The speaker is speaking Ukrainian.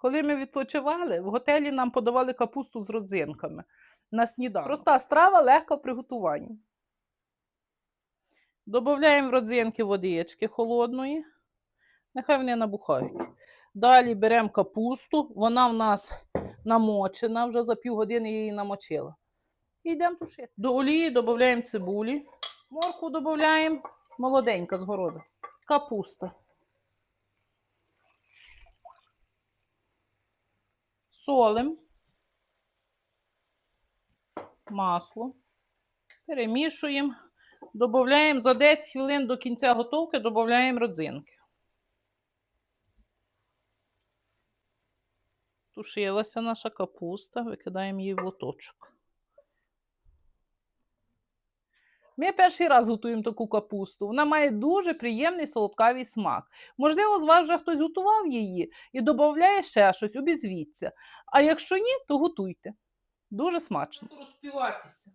Коли ми відпочивали, в готелі нам подавали капусту з родзинками на сніданок. Проста страва, легка в приготуванні. Додаємо в родзинки водички холодної. Нехай вони набухають. Далі беремо капусту, вона в нас намочена, вже за півгодини її намочила. І йдемо тушити. До олії додаємо цибулі, морку додаємо молоденька з городу. Капуста. Солим. Масло. Перемішуємо. Додаємо за 10 хвилин до кінця готовки, додаємо родзинки. Тушилася наша капуста, викидаємо її в лоточок. Ми перший раз готуємо таку капусту. Вона має дуже приємний солодкавий смак. Можливо, з вас вже хтось готував її і додає ще щось, обізвіться. А якщо ні, то готуйте. Дуже смачно. Розпіватися.